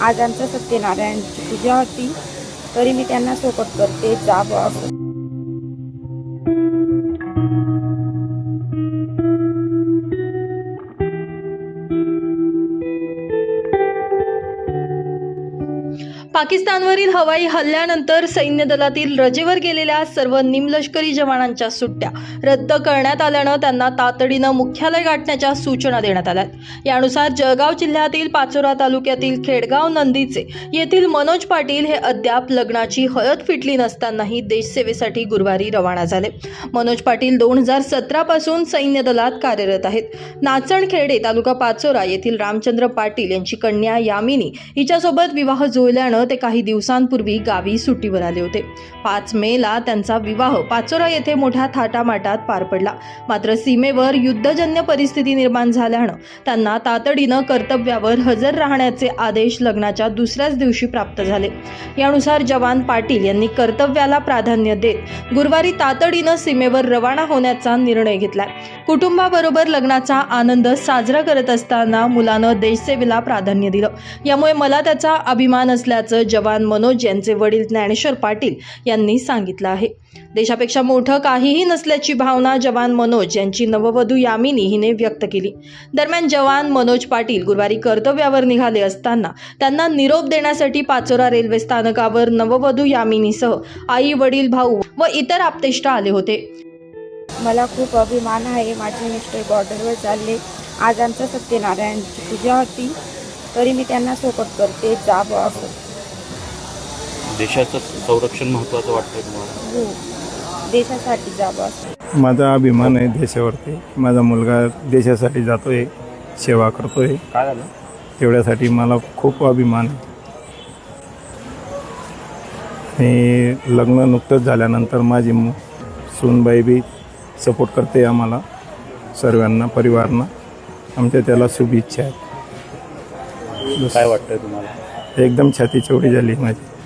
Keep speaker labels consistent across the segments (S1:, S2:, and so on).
S1: आज आमच्या सत्यनारायणची पूजा होती तरी मी त्यांना सोबत करते. जावं असं.
S2: पाकिस्तानवरील हवाई हल्ल्यानंतर सैन्य दलातील रजेवर गेलेल्या सर्व निमलष्करी जवानांच्या सुट्ट्या रद्द करण्यात आल्यानं त्यांना तातडीनं मुख्यालय गाठण्याच्या सूचना देण्यात आल्या यानुसार जळगाव जिल्ह्यातील पाचोरा तालुक्यातील खेडगाव नंदीचे येथील मनोज पाटील हे अद्याप लग्नाची हळद फिटली नसतानाही देशसेवेसाठी गुरुवारी रवाना झाले. मनोज पाटील दोन हजार सतरापासून सैन्य दलात कार्यरत आहेत. नाचणखेडे तालुका पाचोरा येथील रामचंद्र पाटील यांची कन्या यामिनी हिच्यासोबत विवाह जुळल्यानं ते काही दिवसांपूर्वी गावी सुट्टीवर आले होते. पाच मेला त्यांचा विवाह पाचोरा येथे मोठ्या थाटामाटात पार पडला. मात्र सीमेवर युद्धजन्य परिस्थिती निर्माण झाल्यानं त्यांना तातडीनं कर्तव्यावर हजर राहण्याचे आदेश लग्नाच्या दुसऱ्याच दिवशी प्राप्त झाले. यानुसार जवान पाटील यांनी कर्तव्याला प्राधान्य देत गुरुवारी तातडीनं सीमेवर रवाना होण्याचा निर्णय घेतलाय. कुटुंबाबरोबर लग्नाचा आनंद साजरा करत असताना मुलानं देशसेवेला प्राधान्य दिलं. यामुळे मला त्याचा अभिमान असल्याचं जवान मनोज यांचे वडील ज्ञानेश्वर पाटील यांनी सांगितलं आहे. देशापेक्षा मोठं काहीही नसल्याची भावना जवान मनोज यांची नववधू यामिनी हिने व्यक्त केली. दरम्यान जवान मनोज पाटील गुरुवारी कर्तव्यावर निघाले असताना त्यांना निरोप देण्यासाठी पाचोरा रेल्वे स्थानकावर नववधू यामिनीसह आई वडील भाऊ व इतर आप्तेष्ट आले होते.
S1: मला खूप अभिमान आहे. माझे मिस्टर बॉर्डरवर चालले. आज आमचं सत्यनारायणची पूजा होती. तरी मी त्यांना सोबत करते जावं असं.
S3: देशाचं संरक्षण महत्त्वाचं वाटतंय तुम्हाला?
S1: हो. देशासाठी जावं
S4: माझा अभिमान आहे देशावरती. माझा मुलगा देशासाठी जातोय सेवा करतोय.
S3: काय झालं?
S4: तेवढ्यासाठी मला खूप अभिमान आहे. आणि लग्न नुकतंच झाल्यानंतर माझी मु- सूनबाई बी सपोर्ट करते आम्हाला सर्वांना परिवारांना. आमच्या त्याला शुभेच्छा आहेत.
S3: काय वाटतंय तुम्हाला?
S4: एकदम छाती चौडी झाली माझी.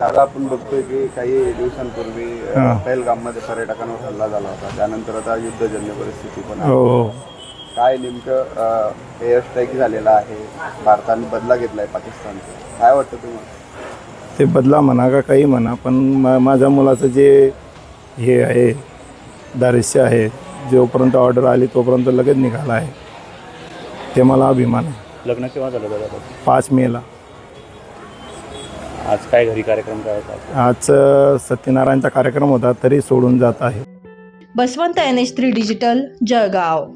S5: दादा आपण बघतोय की काही दिवसांपूर्वी. पहलगाममध्ये पर्यटकांवर हल्ला झाला होता. त्यानंतर आता युद्धजन्य परिस्थिती पण आहे.
S4: हो हो.
S5: काय नेमकं एअर स्ट्राईक झालेला आहे? भारताने बदला घेतलाय पाकिस्तानचा. काय वाटतं तुम्हाला?
S4: ते बदला म्हणा का काही म्हणा पण मा माझ्या मुलाचं जे हे आहे दारिश्य आहे जोपर्यंत ऑर्डर आली तोपर्यंत लगेच निघाला आहे. ते मला अभिमान आहे.
S3: लग्न केव्हा झालं दादा?
S4: पाच मेला.
S3: आज काय घरी कार्यक्रम काय होता
S4: आज सत्यनारायणचा कार्यक्रम होता तरी सोडून जात आहे.
S2: Baswant N H three digital Jalgaon.